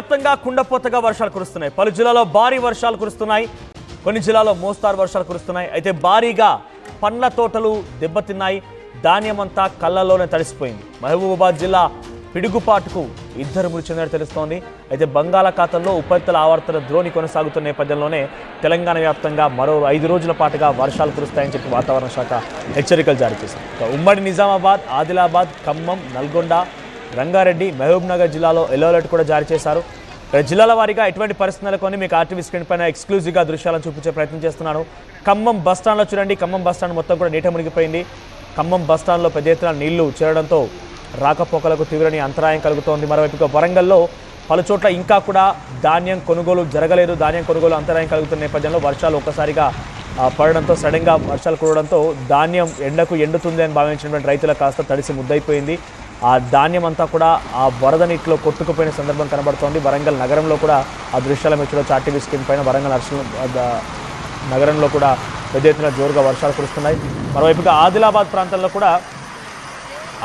వ్యాప్తంగా కుండపోతగా వర్షాలు కురుస్తున్నాయి. పలు జిల్లాలో భారీ వర్షాలు కురుస్తున్నాయి. కొన్ని జిల్లాలో మోస్తారు వర్షాలు కురుస్తున్నాయి. అయితే భారీగా పండ్ల తోటలు దెబ్బతిన్నాయి. ధాన్యమంతా కళ్ళలోనే తడిసిపోయింది. మహబూబాబాద్ జిల్లా పిడుగుపాటుకు ఇద్దరు మృతి చెందినట్టు తెలుస్తోంది. అయితే బంగాళాఖాతంలో ఉపరితల ఆవర్తన ద్రోణి కొనసాగుతున్న నేపథ్యంలోనే తెలంగాణ వ్యాప్తంగా మరో ఐదు రోజుల పాటుగా వర్షాలు కురుస్తాయని చెప్పి వాతావరణ శాఖ హెచ్చరికలు జారీ చేసింది. ఉమ్మడి నిజామాబాద్ ఆదిలాబాద్ ఖమ్మం నల్గొండ రంగారెడ్డి మహబూబ్నగర్ జిల్లాలో ఎల్లో అలర్ట్ కూడా జారీ చేశారు. ఇక్కడ జిల్లాల వారీగా ఎటువంటి పరిస్థితులు కొని మీకు ఆర్టీవీ స్క్రీన్ పైన ఎక్స్క్లూజివ్గా దృశ్యాలను చూపించే ప్రయత్నం చేస్తున్నాను. ఖమ్మం బస్ స్టాండ్లో చూడండి. ఖమ్మం బస్ స్టాండ్ మొత్తం కూడా నీట మునిగిపోయింది. ఖమ్మం బస్ స్టాండ్లో పెద్ద ఎత్తున నీళ్ళు చేరడంతో రాకపోకలకు తీవ్రని అంతరాయం కలుగుతోంది. మరోవైపుగా వరంగల్లో పలు చోట్ల ఇంకా కూడా ధాన్యం కొనుగోలు జరగలేదు. ధాన్యం కొనుగోలు అంతరాయం కలుగుతున్న నేపథ్యంలో వర్షాలు ఒక్కసారిగా పడడంతో సడన్గా వర్షాలు కురవడంతో ధాన్యం ఎండకు ఎండుతుంది అని భావించినటువంటి రైతుల కాస్త తడిసి ముద్దయిపోయింది. ఆ ధాన్యం అంతా కూడా ఆ వరద నీటిలో కొట్టుకుపోయిన సందర్భం కనబడుతోంది. వరంగల్ నగరంలో కూడా ఆ దృశ్యాల మీరు చూడొచ్చు. ఆర్టీవీ పైన వరంగల్ నర్సులు నగరంలో కూడా పెద్ద ఎత్తున జోరుగా వర్షాలు కురుస్తున్నాయి. మరోవైపుగా ఆదిలాబాద్ ప్రాంతంలో కూడా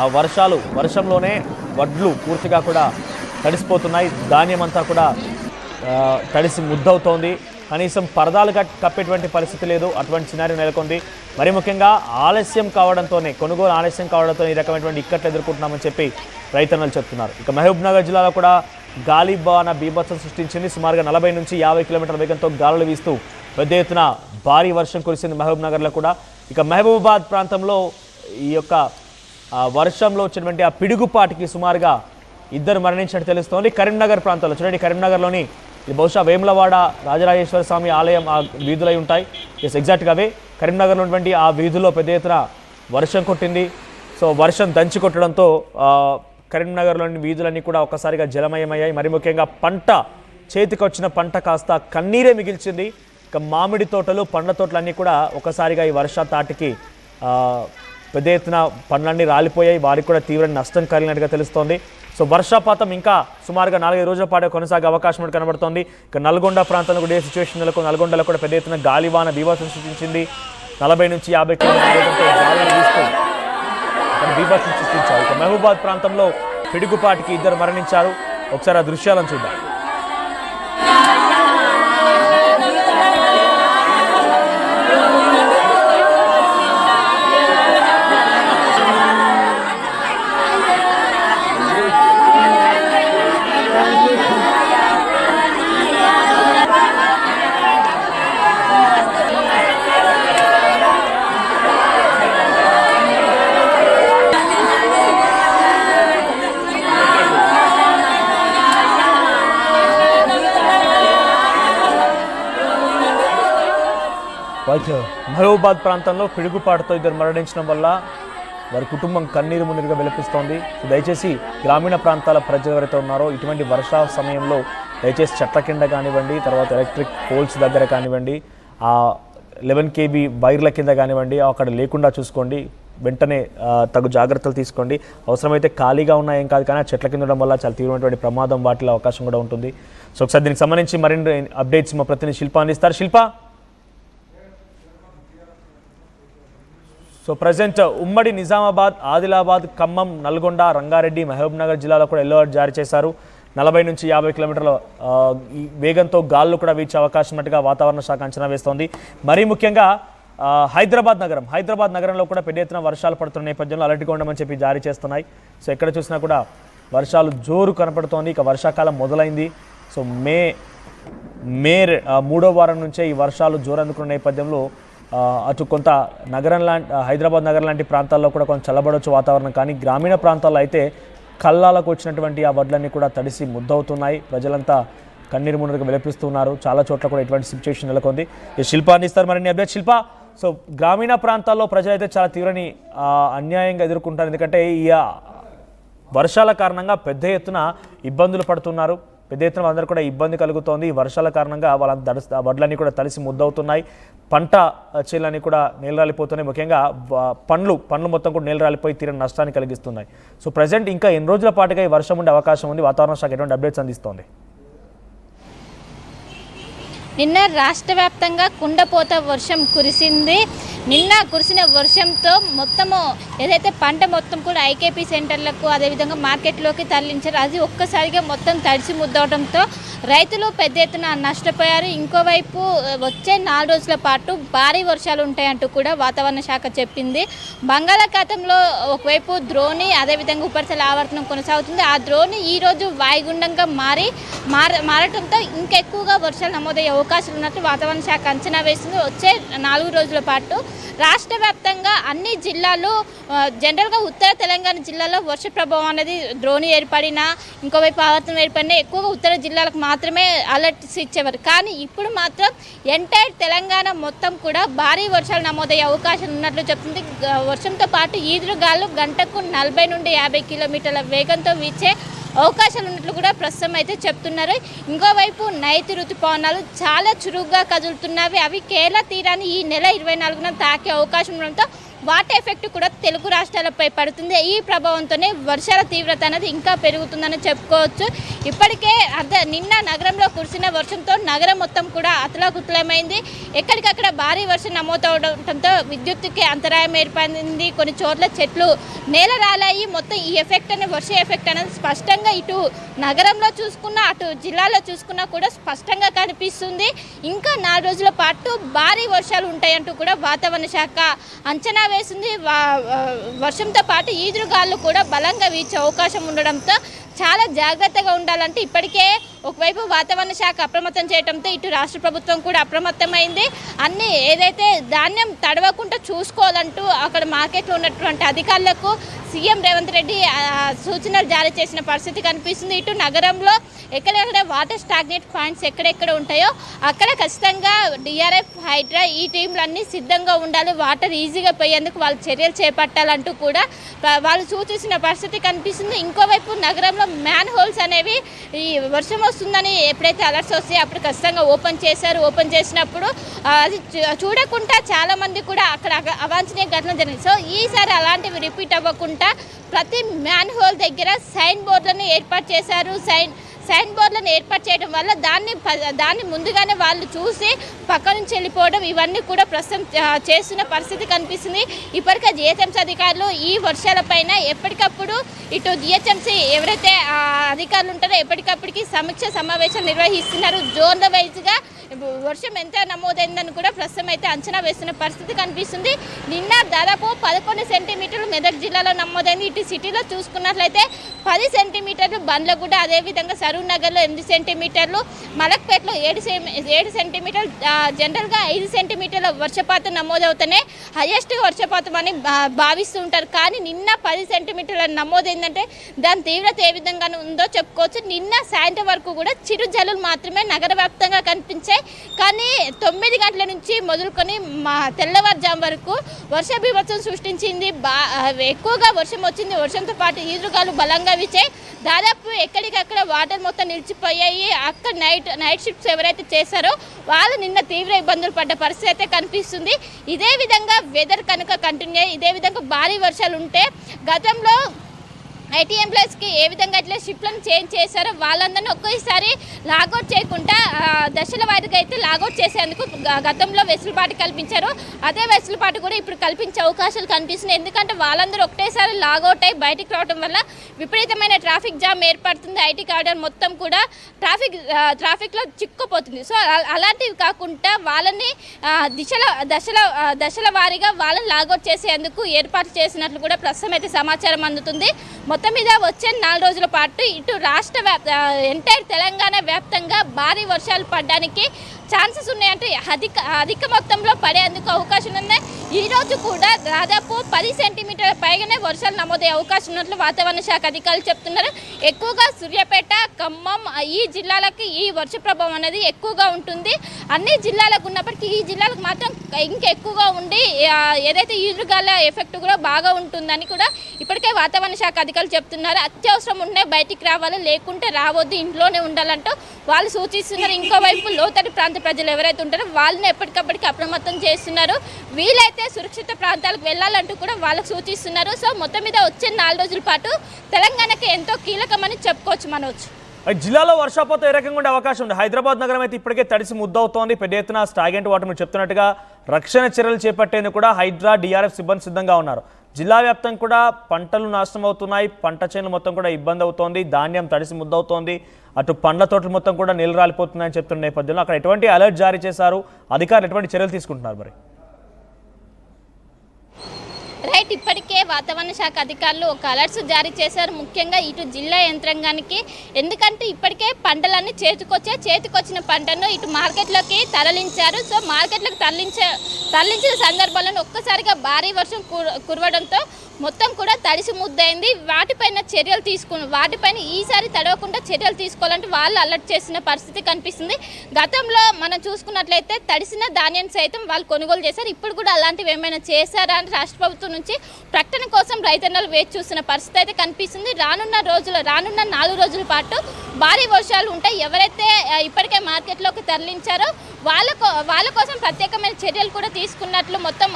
ఆ వర్షాలు వర్షంలోనే వడ్లు పూర్తిగా కూడా తడిసిపోతున్నాయి. ధాన్యం అంతా కూడా తడిసి ముద్దవుతోంది. కనీసం పరదాలు కప్పేటువంటి పరిస్థితి లేదు. అటువంటి సినారీ నెలకొంది. మరి ముఖ్యంగా ఆలస్యం కావడంతోనే కొనుగోలు ఆలస్యం కావడంతో ఈ రకమైనటువంటి ఇక్కట్లు ఎదుర్కొంటున్నామని చెప్పి రైతన్నలు చెప్తున్నారు. ఇక మహబూబ్ నగర్ జిల్లాలో కూడా గాలి బాన బీభత్సం సృష్టించింది. సుమారుగా నలభై నుంచి యాభై కిలోమీటర్ల వేగంతో గాలులు వీస్తూ పెద్ద ఎత్తున భారీ వర్షం కురిసింది మహబూబ్ నగర్లో కూడా. ఇక మహబూబాబాద్ ప్రాంతంలో ఈ యొక్క వర్షంలో వచ్చినటువంటి ఆ పిడుగుపాటికి సుమారుగా ఇద్దరు మరణించినట్టు తెలుస్తోంది. కరీంనగర్ ప్రాంతంలో చూడండి కరీంనగర్లోని ఇది బహుశా వేములవాడ రాజరాజేశ్వర స్వామి ఆలయం ఆ వీధులై ఉంటాయి. ఎస్ ఎగ్జాక్ట్గా అవే. కరీంనగర్లో ఉన్నటువంటి ఆ వీధుల్లో పెద్ద ఎత్తున వర్షం కొట్టింది. సో వర్షం దంచి కొట్టడంతో కరీంనగర్లోని వీధులన్నీ కూడా ఒక్కసారిగా జలమయమయ్యాయి. మరి ముఖ్యంగా పంట చేతికి వచ్చిన పంట కాస్త కన్నీరే మిగిల్చింది. ఇక మామిడి తోటలు పండ్ల తోటలన్నీ కూడా ఒకసారిగా ఈ వర్ష తాటికి పెద్ద ఎత్తున పండ్లన్నీ రాలిపోయాయి. వారికి కూడా తీవ్ర నష్టం కలిగినట్టుగా తెలుస్తోంది. సో వర్షపాతం ఇంకా సుమారుగా నాలుగైదు రోజుల పాటు కొనసాగే అవకాశం కూడా కనబడుతోంది. ఇక నల్గొండ ప్రాంతంలో కూడా ఏ సిచ్యువేషన్ నెలకు నల్గొండలో కూడా పెద్ద ఎత్తున గాలివాన బీభత్సం సృష్టించింది. నలభై నుంచి యాభై కిలోమీటర్ల వేగంతో బీభత్సం సృష్టించారు. ఇక మహబూబాద్ ప్రాంతంలో పిడుగుపాటికి ఇద్దరు మరణించారు. ఒకసారి ఆ దృశ్యాలను చూద్దాం. మహబూబాద్ ప్రాంతంలో పిడుగుపాటుతో ఇద్దరు మరణించడం వల్ల వారి కుటుంబం కన్నీరు మున్నీరుగా విలపిస్తోంది. దయచేసి గ్రామీణ ప్రాంతాల ప్రజలు ఎవరైతే ఉన్నారో ఇటువంటి వర్షా సమయంలో దయచేసి చెట్ల కింద కానివ్వండి తర్వాత ఎలక్ట్రిక్ పోల్స్ దగ్గర కానివ్వండి ఆ లెవెన్ కేబీ వైర్ల కింద కానివ్వండి అక్కడ లేకుండా చూసుకోండి వెంటనే తగు జాగ్రత్తలు తీసుకోండి. అవసరమైతే ఖాళీగా ఉన్నా ఏం కాదు కానీ ఆ చెట్ల కింద ఉండడం వల్ల చాలా తీవ్రమైనటువంటి ప్రమాదం వాటిలో అవకాశం కూడా ఉంటుంది. సో ఒకసారి దీనికి సంబంధించి మరిన్ని అప్డేట్స్ మా ప్రతినిధి శిల్ప అందిస్తారు. శిల్ప! సో ప్రజెంట్ ఉమ్మడి నిజామాబాద్ ఆదిలాబాద్ ఖమ్మం నల్గొండ రంగారెడ్డి మహబూబ్ నగర్ జిల్లాలో కూడా ఎల్లో అలర్ట్ జారీ చేశారు. నలభై నుంచి యాభై కిలోమీటర్ల వేగంతో గాల్లో కూడా వీచే అవకాశం ఉన్నట్టుగా వాతావరణ శాఖ అంచనా వేస్తోంది. మరీ ముఖ్యంగా హైదరాబాద్ నగరం హైదరాబాద్ నగరంలో కూడా పెద్ద ఎత్తున వర్షాలు పడుతున్న నేపథ్యంలో అలర్ట్గా ఉండమని చెప్పి జారీ చేస్తున్నాయి. సో ఎక్కడ చూసినా కూడా వర్షాలు జోరు కనపడుతోంది. ఇక వర్షాకాలం మొదలైంది. సో మే మే మూడో వారం నుంచే ఈ వర్షాలు జోరందుకున్న నేపథ్యంలో అటు కొంత నగరం లాంటి హైదరాబాద్ నగరం లాంటి ప్రాంతాల్లో కూడా కొంచెం చల్లబడవచ్చు వాతావరణం. కానీ గ్రామీణ ప్రాంతాల్లో అయితే కళ్ళాలకు వచ్చినటువంటి ఆ వడ్లన్నీ కూడా తడిసి ముద్దవుతున్నాయి. ప్రజలంతా కన్నీరు మున్నీరుగా విలపిస్తున్నారు. చాలా చోట్ల కూడా ఇటువంటి సిచ్యువేషన్ నెలకొంది. ఈ ఇస్తారు మరిన్ని అభ్యర్థి శిల్ప సో గ్రామీణ ప్రాంతాల్లో ప్రజలైతే చాలా తీవ్రని అన్యాయంగా ఎదుర్కొంటారు ఎందుకంటే ఈ వర్షాల కారణంగా పెద్ద ఎత్తున ఇబ్బందులు పడుతున్నారు. పెద్ద ఎత్తున అందరూ కూడా ఇబ్బంది కలుగుతోంది. ఈ వర్షాల కారణంగా వాళ్ళ దడస్ వడ్లన్నీ కూడా తడిసి ముద్దవుతున్నాయి. పంట చేలన్నీ కూడా నీళ్ళరాలిపోతున్నాయి ముఖ్యంగా పండ్లు పండ్లు మొత్తం కూడా నీళ్ళరాలిపోయి తీరని నష్టాన్ని కలిగిస్తున్నాయి. సో ప్రజెంట్ ఇంకా ఎన్ని రోజుల పాటుగా ఈ వర్షం ఉండే అవకాశం ఉంది? వాతావరణ శాఖ ఎటువంటి అప్డేట్స్ అందిస్తోంది? నిన్న రాష్ట్ర వ్యాప్తంగా కుండపోత వర్షం కురిసింది. నిన్న కురిసిన వర్షంతో మొత్తము ఏదైతే పంట మొత్తం కూడా ఐకేపీ సెంటర్లకు అదేవిధంగా మార్కెట్లోకి తరలించారు. అది ఒక్కసారిగా మొత్తం తడిసి ముద్దవడంతో రైతులు పెద్ద ఎత్తున నష్టపోయారు. ఇంకోవైపు వచ్చే నాలుగు రోజుల పాటు భారీ వర్షాలు ఉంటాయంటూ కూడా వాతావరణ శాఖ చెప్పింది. బంగాళాఖాతంలో ఒకవైపు ద్రోణి అదేవిధంగా ఉపరితల ఆవర్తనం కొనసాగుతుంది. ఆ ద్రోణి ఈరోజు వాయుగుండంగా మారి మార మారటంతో ఇంకెక్కువగా వర్షాలు నమోదయ్యే అవకాశాలు ఉన్నట్లు వాతావరణ శాఖ అంచనా వేసింది. వచ్చే నాలుగు రోజుల పాటు రాష్ట్ర వ్యాప్తంగా అన్ని జిల్లాలు జనరల్గా ఉత్తర తెలంగాణ జిల్లాలో వర్ష ప్రభావం అనేది ద్రోణి ఏర్పడిన ఇంకోవైపు ఆవర్తనం ఏర్పడిన ఎక్కువగా ఉత్తర జిల్లాలకు మాత్రమే అలర్ట్స్ ఇచ్చేవారు. కానీ ఇప్పుడు మాత్రం ఎంటైర్ తెలంగాణ మొత్తం కూడా భారీ వర్షాలు నమోదయ్యే అవకాశం ఉన్నట్లు చెప్తుంది. వర్షంతో పాటు ఈదురుగాలు గంటకు నలభై నుండి యాభై కిలోమీటర్ల వేగంతో వీచే అవకాశాలు ఉన్నట్లు కూడా ప్రస్తుతం అయితే చెప్తున్నారు. ఇంకోవైపు నైతి ఋతుపవనాలు చాలా చురుగ్గా కదులుతున్నవి. అవి కేరళ తీరాన్ని ఈ నెల ఇరవై నాలుగున తాకే అవకాశం ఉండడంతో వాటి ఎఫెక్ట్ కూడా తెలుగు రాష్ట్రాలపై పడుతుంది. ఈ ప్రభావంతోనే వర్షాల తీవ్రత అనేది ఇంకా పెరుగుతుందని చెప్పుకోవచ్చు. ఇప్పటికే అర్ధ నిన్న నగరంలో కురిసిన వర్షంతో నగరం మొత్తం కూడా అతలాకుతలమైంది. ఎక్కడికక్కడ భారీ వర్షం నమోదవడంతో విద్యుత్తుకి అంతరాయం ఏర్పడింది. కొన్ని చోట్ల చెట్లు నేల రాలాయి. మొత్తం ఈ ఎఫెక్ట్ అనే వర్ష ఎఫెక్ట్ అనేది స్పష్టంగా ఇటు నగరంలో చూసుకున్నా అటు జిల్లాలో చూసుకున్నా కూడా స్పష్టంగా కనిపిస్తుంది. ఇంకా నాలుగు రోజుల పాటు భారీ వర్షాలు ఉంటాయంటూ కూడా వాతావరణ శాఖ అంచనా వేసింది. వర్షంతో పాటు ఈదురుగాలు కూడా బలంగా వీచే అవకాశం ఉండడంతో చాలా జాగ్రత్తగా ఉండాలంటే ఇప్పటికే ఒకవైపు వాతావరణ శాఖ అప్రమత్తం చేయడంతో ఇటు రాష్ట్ర ప్రభుత్వం కూడా అప్రమత్తమైంది. అన్ని ఏదైతే ధాన్యం తడవకుండా చూసుకోవాలంటూ అక్కడ మార్కెట్లో ఉన్నటువంటి అధికారులకు సీఎం రేవంత్ రెడ్డి సూచనలు జారీ చేసిన పరిస్థితి కనిపిస్తుంది. ఇటు నగరంలో ఎక్కడెక్కడ వాటర్ స్టాగ్నేట్ పాయింట్స్ ఎక్కడెక్కడ ఉంటాయో అక్కడ ఖచ్చితంగా డిఆర్ఎఫ్ హైడ్రా ఈ టీంలన్నీ సిద్ధంగా ఉండాలి. వాటర్ ఈజీగా పోయేందుకు వాళ్ళు చర్యలు చేపట్టాలంటూ కూడా వాళ్ళు సూచించిన పరిస్థితి కనిపిస్తుంది. ఇంకోవైపు నగరంలో మ్యాన్ హోల్స్ అనేవి ఈ వర్షం వస్తుందని ఎప్పుడైతే అలర్ట్స్ వస్తాయో అప్పుడు ఖచ్చితంగా ఓపెన్ చేశారు. ఓపెన్ చేసినప్పుడు అది చూడకుండా చాలా మంది కూడా అక్కడ అవాంఛనీయ ఘటన జరిగింది. సో ఈసారి అలాంటివి రిపీట్ అవ్వకుండా ప్రతి మ్యాన్ హోల్ దగ్గర సైన్ బోర్డులను ఏర్పాటు చేశారు. సైన్ సైన్ బోర్డులను ఏర్పాటు చేయడం వల్ల దాన్ని ప- దాన్ని ముందుగానే వాళ్ళు చూసి పక్క నుంచి వెళ్ళిపోవడం ఇవన్నీ కూడా ప్రస్తుతం చేస్తున్న పరిస్థితి కనిపిస్తుంది. ఇప్పటికే జిహెచ్ఎంసీ అధికారులు ఈ వర్షాలపైన ఎప్పటికప్పుడు ఇటు జిహెచ్ఎంసీ ఎవరైతే అధికారులు ఉంటారో ఎప్పటికప్పటికి సమీక్ష సమావేశం నిర్వహిస్తున్నారు. జోన్ల వైజ్గా వర్షం ఎంత నమోదైందని కూడా ప్రస్తుతం అయితే అంచనా వేస్తున్న పరిస్థితి కనిపిస్తుంది. నిన్న దాదాపు పదకొండు సెంటీమీటర్లు మెదక్ జిల్లాలో నమోదైంది. ఇటు సిటీలో చూసుకున్నట్లయితే పది సెంటీమీటర్లు బండ్లగూడ అదేవిధంగా సరూర్ నగర్లో ఎనిమిది సెంటీమీటర్లు మలక్పేటలో ఏడు ఏడు సెంటీమీటర్లు జనరల్గా ఐదు సెంటీమీటర్ల వర్షపాతం నమోదవుతూనే హైయెస్ట్ వర్షపాతం అని భా- భావిస్తూ ఉంటారు. కానీ నిన్న పది సెంటీమీటర్ల నమోదైందంటే దాని తీవ్రత ఏ విధంగా ఉందో చెప్పుకోవచ్చు. నిన్న సాయంత్రం వరకు కూడా చిరు జల్లులు మాత్రమే నగర వ్యాప్తంగా కనిపించాయి. కానీ తొమ్మిది గంటల నుంచి మొదలుకొని మా తెల్లవారుజాము వరకు వర్ష బీభత్సం సృష్టించింది. బా ఎక్కువగా వర్షం వచ్చింది. వర్షంతో పాటు ఈదురుగాలు బలంగా వీచాయి. దాదాపు ఎక్కడికక్కడ వాటర్ మొత్తం నిలిచిపోయాయి. అక్కడ నైట్ నైట్ షిఫ్ట్స్ ఎవరైతే చేశారో వాళ్ళు నిన్న తీవ్ర ఇబ్బందులు పడ్డ పరిస్థితి అయితే కనిపిస్తుంది. ఇదే విధంగా వెదర్ కనుక కంటిన్యూ ఇదే విధంగా భారీ వర్షాలు ఉంటే గతంలో ఐటీ ఎంప్లాయీస్కి ఏ విధంగా ఇట్లా షిఫ్ట్లను చేంజ్ చేశారో వాళ్ళందరినీ ఒకేసారి లాగౌట్ చేయకుండా దశల వారిగా అయితే లాగౌట్ చేసేందుకు గతంలో వెసులుబాటు కల్పించారు. అదే వెసులుబాటు కూడా ఇప్పుడు కల్పించే అవకాశాలు కనిపిస్తున్నాయి. ఎందుకంటే వాళ్ళందరూ ఒకటేసారి లాగౌట్ అయ్యి బయటికి రావడం వల్ల విపరీతమైన ట్రాఫిక్ జామ్ ఏర్పడుతుంది. ఐటీ కార్డర్ మొత్తం కూడా ట్రాఫిక్ ట్రాఫిక్లో చిక్కుపోతుంది. సో అలాంటివి కాకుండా వాళ్ళని దిశల దశల దశల వారీగా వాళ్ళని లాగౌట్ చేసేందుకు ఏర్పాటు చేసినట్లు కూడా ప్రస్తుతం అయితే సమాచారం అందుతుంది. మొత్తం మీద వచ్చే నాలుగు రోజుల పాటు ఇటు రాష్ట్ర వ్యాప్త ఎంటైర్ తెలంగాణ వ్యాప్తంగా భారీ వర్షాలు పడడానికి ఛాన్సెస్ ఉన్నాయంటే అధిక అధిక మొత్తంలో పడేందుకు అవకాశం ఉన్నాయి. ఈరోజు కూడా దాదాపు పది సెంటీమీటర్ల పైగానే వర్షాలు నమోదయ్యే అవకాశం ఉన్నట్లు వాతావరణ శాఖ అధికారులు చెప్తున్నారు. ఎక్కువగా సూర్యాపేట ఖమ్మం ఈ జిల్లాలకి ఈ వర్ష ప్రభావం అనేది ఎక్కువగా ఉంటుంది. అన్ని జిల్లాలకు ఉన్నప్పటికీ ఈ జిల్లాలకు మాత్రం ఇంకా ఎక్కువగా ఉండి ఏదైతే ఈదురుగాల ఎఫెక్ట్ కూడా బాగా ఉంటుందని కూడా ఇప్పటికే వాతావరణ శాఖ అధికారులు చెప్తున్నారు. అత్యవసరం ఉంటే బయటికి రావాలి లేకుంటే రావద్దు ఇంట్లోనే ఉండాలంటూ వాళ్ళు సూచిస్తున్నారు. ఇంకోవైపు లోతటి ప్రాంతం ప్రజలు ఎవరైతే ఉంటారో వాళ్ళని ఎప్పటికప్పటికి అప్రమత్తం చేస్తున్నారు. వీలైతే సురక్షిత ప్రాంతాలకు వెళ్ళాలంటూ కూడా వాళ్ళకు సూచిస్తున్నారు. సో మొత్తం మీద వచ్చే నాలుగు రోజుల పాటు తెలంగాణకి ఎంతో కీలకమని చెప్పుకోవచ్చు మనోజ్. జిల్లాలో వర్షాపాతం ఏ రకంగా ఉండే అవకాశం ఉంది? హైదరాబాద్ నగరం అయితే ఇప్పటికే తడిసి ముద్దవుతోంది. పెద్ద ఎత్తున స్టాగెంట్ వాటర్ మీరు చెప్తున్నట్టుగా రక్షణ చర్యలు చేపట్టేందుకు కూడా హైడ్రా డిఆర్ఎఫ్ సిబ్బంది సిద్ధంగా ఉన్నారు. జిల్లా వ్యాప్తంగా కూడా పంటలు నాశనం అవుతున్నాయి. పంట చేనులు మొత్తం కూడా ఇబ్బంది అవుతోంది. ధాన్యం తడిసి ముద్దవుతోంది. అటు పండ్ల తోటలు మొత్తం కూడా నీళ్ళు రాలిపోతున్నాయని చెప్తున్న నేపథ్యంలో అక్కడ ఎటువంటి అలర్ట్ జారీ చేశారు? అధికారులు ఎటువంటి చర్యలు తీసుకుంటున్నారు మరి? రైట్ ఇప్పటికే వాతావరణ శాఖ అధికారులు ఒక అలర్ట్స్ జారీ చేశారు. ముఖ్యంగా ఇటు జిల్లా యంత్రాంగానికి. ఎందుకంటే ఇప్పటికే పంటలన్నీ చేతికొచ్చే చేతికొచ్చిన పంటను ఇటు మార్కెట్లోకి తరలించారు. సో మార్కెట్లోకి తరలించే తరలించిన సందర్భాలను ఒక్కసారిగా భారీ వర్షం కురవడంతో మొత్తం కూడా తడిసి ముద్దయింది. వాటిపైన చర్యలు తీసుకుని వాటిపైన ఈసారి తడవకుండా చర్యలు తీసుకోవాలంటే వాళ్ళు అలర్ట్ చేసిన పరిస్థితి కనిపిస్తుంది. గతంలో మనం చూసుకున్నట్లయితే తడిసిన ధాన్యం సైతం వాళ్ళు కొనుగోలు చేశారు. ఇప్పుడు కూడా అలాంటివి ఏమైనా చేశారా అని రాష్ట్ర ప్రభుత్వం నుంచి ప్రకటన కోసం రైతన్నలు వేచి చూసిన పరిస్థితి అయితే కనిపిస్తుంది. రానున్న రోజుల రానున్న నాలుగు రోజుల పాటు భారీ వర్షాలు ఉంటాయి. ఎవరైతే ఇప్పటికే మార్కెట్లోకి తరలించారో వాళ్ళ వాళ్ళ కోసం ప్రత్యేకమైన చర్యలు కూడా తీసుకున్నట్లు మొత్తం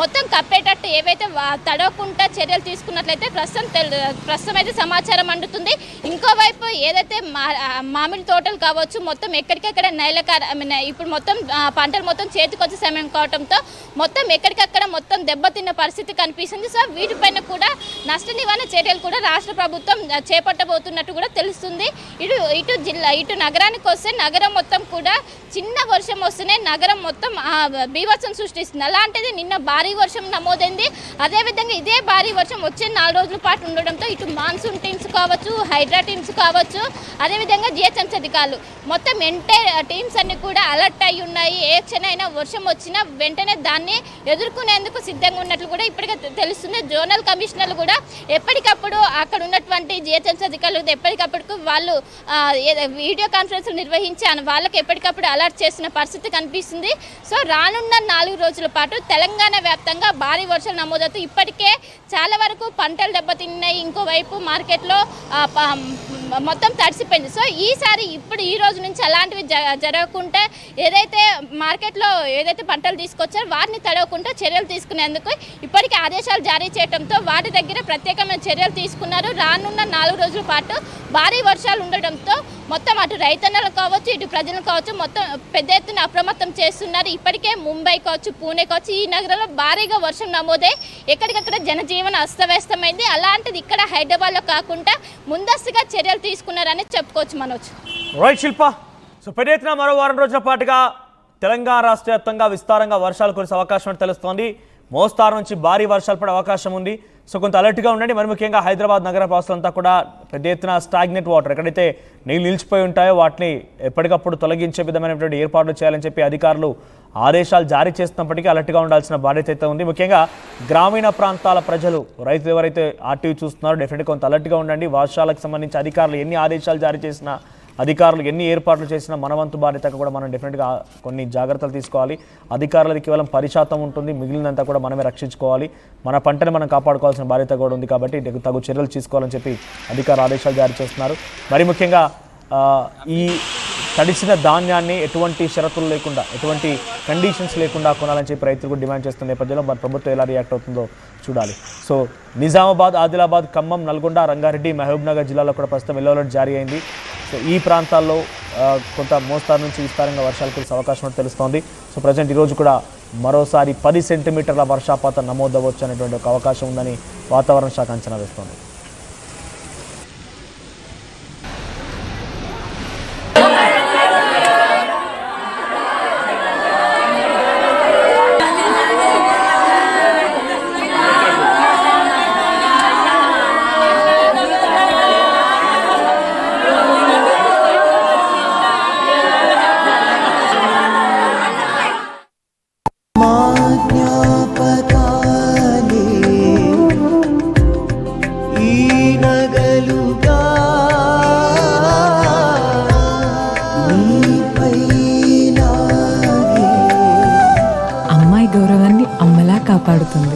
మొత్తం కప్పేటట్టు ఏవైతే తడవకుండా చర్యలు తీసుకున్నట్లయితే ప్రస్తుతం ప్రస్తుతం అయితే సమాచారం అందుతుంది. ఇంకోవైపు ఏదైతే మా మామిడి తోటలు కావచ్చు మొత్తం ఎక్కడికక్కడ నైలకార ఇప్పుడు మొత్తం పంటలు మొత్తం చేతికొచ్చే సమయం కావడంతో మొత్తం ఎక్కడికక్కడ మొత్తం దెబ్బతిన్న పరిస్థితి కనిపిస్తుంది. సో వీటిపైన కూడా నష్ట నివారణ చర్యలు కూడా రాష్ట్ర ప్రభుత్వం చేపట్టబోతున్నట్టు కూడా తెలుస్తుంది. ఇటు ఇటు జిల్లా ఇటు నగరానికి వస్తే నగరం మొత్తం కూడా చిన్న వర్షం వస్తేనే నగరం మొత్తం బీభత్సం సృష్టిస్తుంది. అలాంటిది నిన్న భారీ వర్షం నమోదైంది. అదేవిధంగా ఇదే భారీ వర్షం వచ్చే నాలుగు రోజుల పాటు ఉండడంతో ఇటు మాన్సూన్ టీమ్స్ కావచ్చు హైడ్రా టీమ్స్ కావచ్చు అదేవిధంగా జిహెచ్ఎంసీ అధికారులు మొత్తం ఎంటైర్ టీమ్స్ అన్ని కూడా అలర్ట్ అయి ఉన్నాయి. ఏ క్షణమైనా వర్షం వచ్చినా వెంటనే దాన్ని ఎదుర్కొనేందుకు సిద్ధంగా ఉన్నట్లు కూడా ఇప్పటికే తెలుస్తుంది. జోనల్ కమిషనర్లు కూడా ఎప్పటికప్పుడు అక్కడ ఉన్నటువంటి జిహెచ్ఎంసీ అధికారులు ఎప్పటికప్పుడు వాళ్ళు వీడియో కాన్ఫరెన్స్ నిర్వహించి వాళ్ళకి ఎప్పటికప్పుడు అలర్ట్ చేసిన పరిస్థితి కనిపిస్తుంది. సో రానున్న నాలుగు రోజుల పాటు తెలంగాణ వ్యాప్తంగా భారీ వర్షాలు నమోదవుతూ ఇప్పటికే చాలా వరకు పంటలు దెబ్బతిన్నాయి. ఇంకోవైపు మార్కెట్లో మొత్తం తడిసిపోయింది. సో ఈసారి ఇప్పుడు ఈ రోజు నుంచి అలాంటివి జ- జరగకుండా ఏదైతే మార్కెట్లో ఏదైతే పంటలు తీసుకొచ్చారో వాటిని తడవకుండా చర్యలు తీసుకునేందుకు ఇప్పటికే ఆదేశాలు జారీ చేయడంతో వాటి దగ్గర ప్రత్యేకమైన చర్యలు తీసుకున్నారు. రానున్న నాలుగు రోజుల పాటు భారీ వర్షాలు ఉండడంతో మొత్తం అటు రైతన్నలు కావచ్చు ఇటు ప్రజలు కావచ్చు మొత్తం పెద్ద ఎత్తున అప్రమత్తం చేస్తున్నారు. ఇప్పటికే ముంబై కావచ్చు పూణే కావచ్చు ఈ నగరంలో భారీగా వర్షం నమోదై ఎక్కడికక్కడ జనజీవన అస్తవ్యస్తమైంది. అలాంటిది ఇక్కడ హైదరాబాద్లో కాకుండా ముందస్తుగా చర్యలు తీసుకున్నారని చెప్పుకోవచ్చు మనోజ్. రైట్ శిల్ప సో పెద్ద ఎత్తున మరో వారం రోజుల పాటుగా తెలంగాణ రాష్ట్ర వ్యాప్తంగా విస్తారంగా వర్షాలు కురిసే అవకాశం తెలుస్తోంది. మోస్తారు నుంచి భారీ వర్షాలు పడే అవకాశం ఉంది. సో కొంత అలర్ట్గా ఉండండి. మరి ముఖ్యంగా హైదరాబాద్ నగర ప్రాంతాలంతా కూడా పెద్ద ఎత్తున స్టాగ్నెట్ వాటర్ ఎక్కడైతే నీళ్ళు నిలిచిపోయి ఉంటాయో వాటిని ఎప్పటికప్పుడు తొలగించే విధమైనటువంటి ఏర్పాట్లు చేయాలని చెప్పి అధికారులు ఆదేశాలు జారీ చేస్తున్నప్పటికీ అలర్ట్గా ఉండాల్సిన బాధ్యత అయితే ఉంది. ముఖ్యంగా గ్రామీణ ప్రాంతాల ప్రజలు రైతులు ఎవరైతే ఆర్టీవీ చూస్తున్నారో డెఫినెట్గా కొంత అలర్ట్గా ఉండండి. వర్షాలకు సంబంధించి అధికారులు ఎన్ని ఆదేశాలు జారీ చేసినా అధికారులు ఎన్ని ఏర్పాట్లు చేసినా మన వంతు బాధ్యతగా కూడా మనం డెఫినెట్గా కొన్ని జాగ్రత్తలు తీసుకోవాలి. అధికారులది కేవలం పరిశాతం ఉంటుంది మిగిలినంతా కూడా మనమే రక్షించుకోవాలి. మన పంటను మనం కాపాడుకోవాల్సిన బాధ్యత కూడా ఉంది కాబట్టి తగు- చర్యలు తీసుకోవాలని చెప్పి అధికారులు ఆదేశాలు జారీ చేస్తున్నారు. మరి ముఖ్యంగా ఈ తడిసిన ధాన్యాన్ని ఎటువంటి షరతులు లేకుండా ఎటువంటి కండిషన్స్ లేకుండా కొనాలని చెప్పి రైతులు కూడా డిమాండ్ చేస్తున్న నేపథ్యంలో మరి ప్రభుత్వం ఎలా రియాక్ట్ అవుతుందో చూడాలి. సో నిజామాబాద్ ఆదిలాబాద్ ఖమ్మం నల్గొండ రంగారెడ్డి మహబూబ్ నగర్ జిల్లాలో కూడా ప్రస్తుతం ఎల్లో అలర్ట్ జారీ అయింది. సో ఈ ప్రాంతాల్లో కొంత మోస్తారు నుంచి విస్తారంగా వర్షాలు కురిసే అవకాశం ఉన్నట్టు తెలుస్తోంది. సో ప్రజెంట్ ఈరోజు కూడా మరోసారి పది సెంటీమీటర్ల వర్షాపాతం నమోదవచ్చు అనేటువంటి ఒక అవకాశం ఉందని వాతావరణ శాఖ అంచనా వేస్తోంది.